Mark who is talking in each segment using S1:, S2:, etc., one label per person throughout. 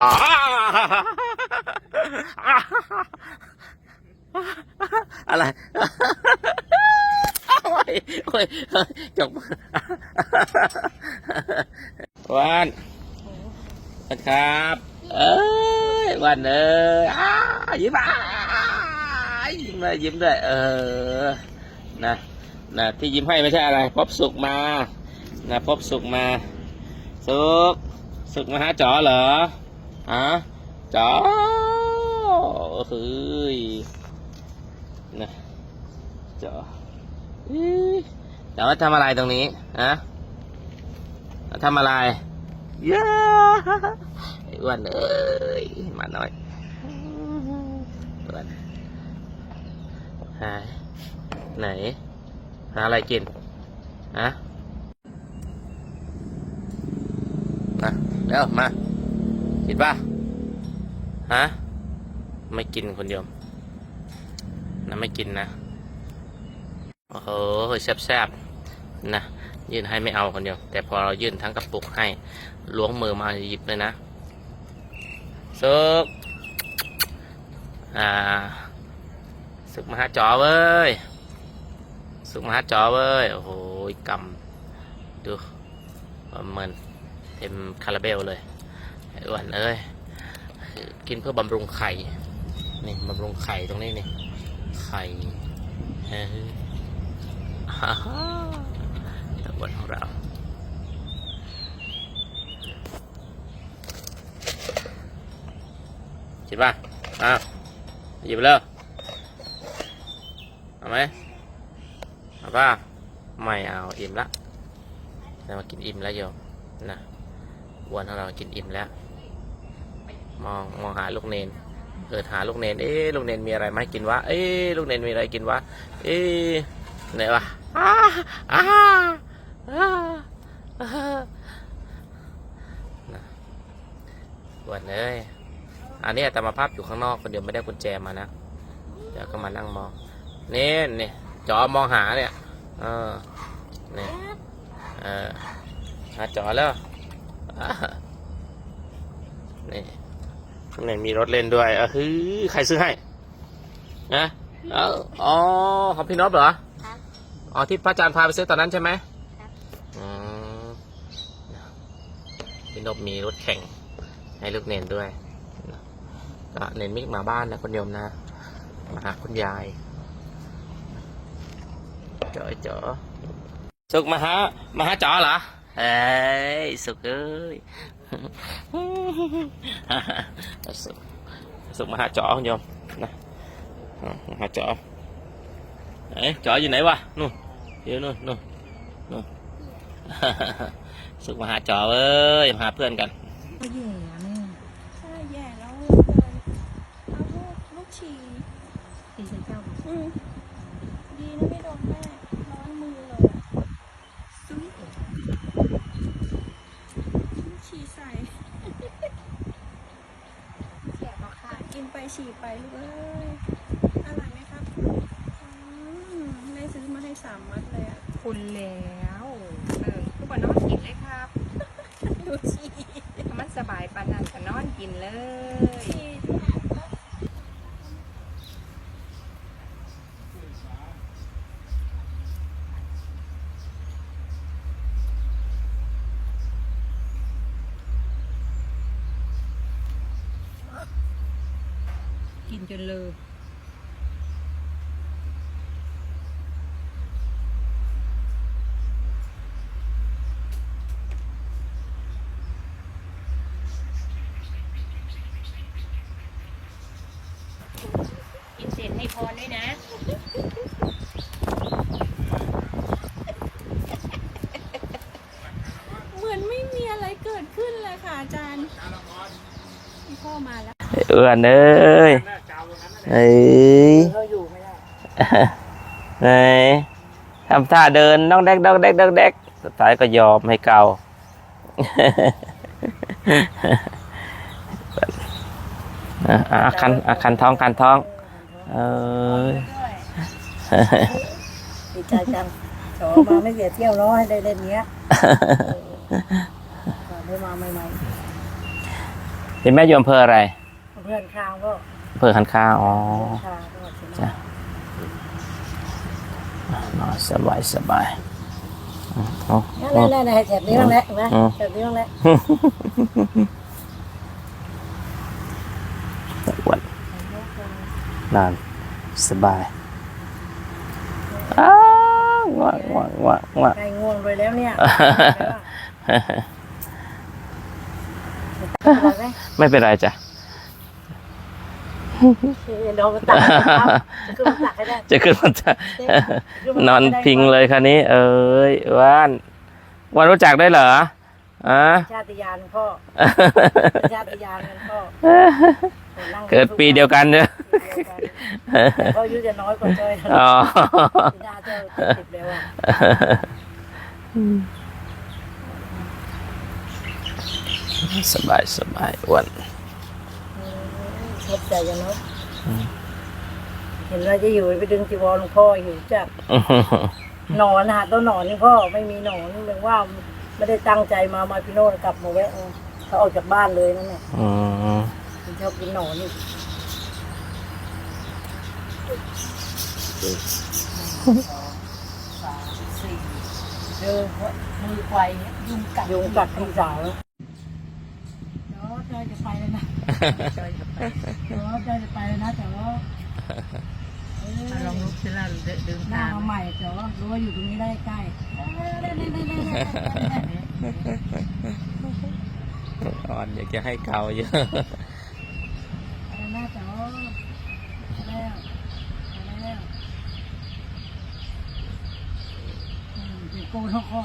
S1: อะไรโอ้ยโอ้ยจบวันวันครับเอ้ยวันเอ้ยยิ้มอะยิ้มเลยยิ้มด้วยเออนะนะที่ยิ้มให้ไม่ใช่อะไร พบสุขมานะพบสุขมา สุขสุขมาหาจ๋อเหรอ ฮะจ๋อเฮ้ยนะจ๋ออี๋จ๋อทำอะไรตรงนี้ฮะทำอะไรเย้อ้วันเอ้ยมาหน่อยอ้วันหาไหน หาอะไรกินฮะมาเร็วมา กินป่ะฮะไม่กินคนเดียวนะไม่กินนะโอ้โหแซ่บๆนะยื่นให้ไม่เอาคนเดียว แต่พอเรายื่นทั้งกระปุกให้ล้วงมือมาหยิบเลยนะสุกอ่าสุกมาหาจอเว้ยสุกมาหาจอเว้ยโอ้โหกำดูเหมือนเต็มคาราเบลเลย อ้อ้วนเอ้ยกินเพื่อบำรุงไข่นี่บำรุงไข่ตรงนี้นี่ไข่ฮ่าฮ่าตะวันของเราคิดป่ะอ้าวหยิบเลยเอาไหมเอาป่ะไม่เอาอิ่มละเรามากินอิ่มแล้วโยมนะวันของเรากินอิ่มแล้ว มองมองหาลูกเนนเออหาลูกเนนเอ๊ะลูกเนนมีอะไรไหมกินวะเอ๊ะลูกเนนมีอะไรกินวะเอ๊ะไหนวะอ้าอ้าอ้าอ้านะวันเอ้ยอันนี้แต่มาภาพอยู่ข้างนอกคนเดียวไม่ได้กุญแจมานะ เดี๋ยวก็มานั่งมองนี่นี่จอมองหาเนี่ย เออนี่เออหาจอแล้วนี่ ข้างในมีรถเล่นด้วยเออฮือใครซื้อให้นะเอาอ๋อของพี่นพเหรอ
S2: ครับ
S1: อ๋อที่พระอาจารย์พาไปซื้อตอนนั้นใช่ไหม
S2: ครับ
S1: อืมพี่นพมีรถแข่งให้ลูกเนนด้วยก็เนนมิกมาบ้านนะคนโยมนะมาหาคุณยายจ๋อจ๋อสุกมาหามาหาจ๋อเหรอเอ้ยสุกเอ้ย สุกสุกมาหาจ๋อคุณโยมนะอ่ามาหาจ๋อไหนจ๋ออยู่ไหนวะนู่นอยู่นู่นนู่นนู่นสุกมาหาจ๋อเอ้ยมาหาเพื่อนกัน
S3: ก็แย่แม่
S2: ใช่แย่แล้วเลยเอาลูกลูกฉี่
S3: ตีใส่เจ้า
S2: อืมดีนะไม่โดนแม่ร้อนมือเลยอะซุยลูกฉี่ใส่เสียบค่ะ กินไปฉี่ไปลูกเอ้ยอร่อยไหมครับอืมแม่ซื้อมาให้สามมัดเลยอะ
S3: คุณแล้วเออทุกคนนอนกินเลยครับ
S2: ดูฉี่
S3: ถ้ามันสบายปานนั้นก็นอนกินเลย
S2: ฉี่
S3: กินจนเลยกินเสร็จให้พรด้วยนะ
S2: เหมือนไม่มีอะไรเกิดขึ้นเลยค่ะอาจารย์พี่พ่อมาแล้ว
S1: เอื้อนเอ้ย เอ้ย
S3: เราอยู่ไม่ได้
S1: ไหนทำท่าเดินน้องแดกน้องแดกน้องแดกสุดท้ายก็ยอมให้เกาอะอะคันอะคันท้องคันท้อง เอ้ย
S4: ดีใจจังโฉมาไม่เสียเที่ยวเนาะให้ได้เล่นเนี้ยก่อนได้มาใหม่
S1: เห็นแม่อยู่อำเภออะไร
S4: เพื่อนข้างก็
S1: อำเภอคันคาอ๋อ
S4: เพื่อนข้างก็ใช่ไหม
S1: จ้ะนอนสบายสบายอืมเอา
S4: นั่นนั่นนั่นแถบนี้บ้างแหละเห็นไหม
S1: อืม
S4: แถบนี้บ้างแหละ
S1: อ้วนนอนสบายอ้าวง่วงง่วงง่วงง่วง
S4: ใครง่วงไปแล้วเนี่ยบอกไหม
S1: ไม่เป็นไรจ้ะ
S4: โดนมันตักจะขึ้นมาตักให้ได้
S1: จะขึ้นมาจะนอนพิงเลยคันนี้ เอ้ยว่านว่านรู้จักได้เหรออะ
S4: ชาติยานพ่อชาติยานกันพ่อ
S1: เกิดปีเดียวกันเนี่ย
S4: ก็อายุจะน้อยกว่าเจ้ย
S1: อ๋อ
S4: ปีหน้าเจ้าสิบแล้วอะ
S1: สบายสบายอ้วน
S4: ชอบใจกันเนาะเห็นว่าจะอยู่ไปดึงจีวรหลวงพ่ออยู่จักหนอนหาต้นหนอนนี่พ่อไม่มีหนอนนี่เรียกว่าไม่ได้ตั้งใจมามาพี่โน่กลับมาแวะเขาออกจากบ้านเลยนั่นแหละ
S1: อืม
S4: มันชอบกินหนอนนี่เออมือไกวยุงกัดยุงกัดพี่สาวแล้วเดี๋ยวเจอจะไปเลยนะเจอจะไปเดี๋ยวเจอจะไปเลยนะแต่ว่าเออ
S3: ลองลุกขึ้นแล้วเดิน
S4: หน้า
S3: ตาม
S4: มาใหม่แต่ว่ารู้ว่าอยู่ตรงนี้ได้ใกล้เออได้ได้ได้ได้ได้
S1: อ่อนอยากจะให้เกาเยอะ
S4: อะไรนะแต่ว่าแล้วแล้วอืมเดี๋ยวโกนท้องคอ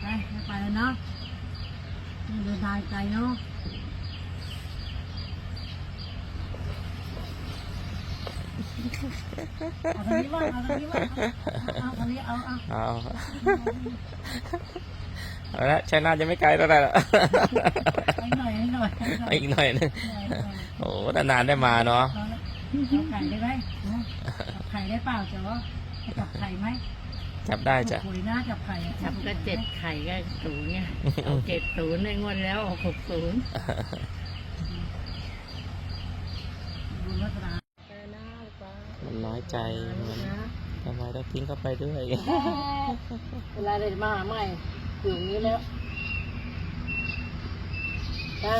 S4: ไปไม่ไปแล้วเนาะ เดินทางไกลเนาะเอาทางนี้บ้าเอาทางนี้บ้างเอาทางนี้เอาเอา
S1: เอาเอาละชัยนาทยังไม่ไกลเท่าไหร่ละ
S4: ไปหน่อยหน่อยหน่อย
S1: อีกหน่อยนึงโอ้นานๆได้มาเนาะ
S4: เอาไข่ได้ไหมจับไข่ได้เปล่าจ๊อจับไข่ไหม
S1: จับได้จ้ะ
S4: คุยนะจับไข่อะ
S3: จับก็เจ็ดไข่ก็ศูนย์ไงเอาเจ็ดศูนย์ในงวดแล้วหกศูนย์
S4: บุญวัฒนาเออนะป้า
S1: มันน้อยใจมัน
S4: นะ
S1: ทำไมต้องทิ้งเข้าไปด้วย
S4: เวลาเดินมาหาใหม่อยู่อย่างนี้แล้วนะ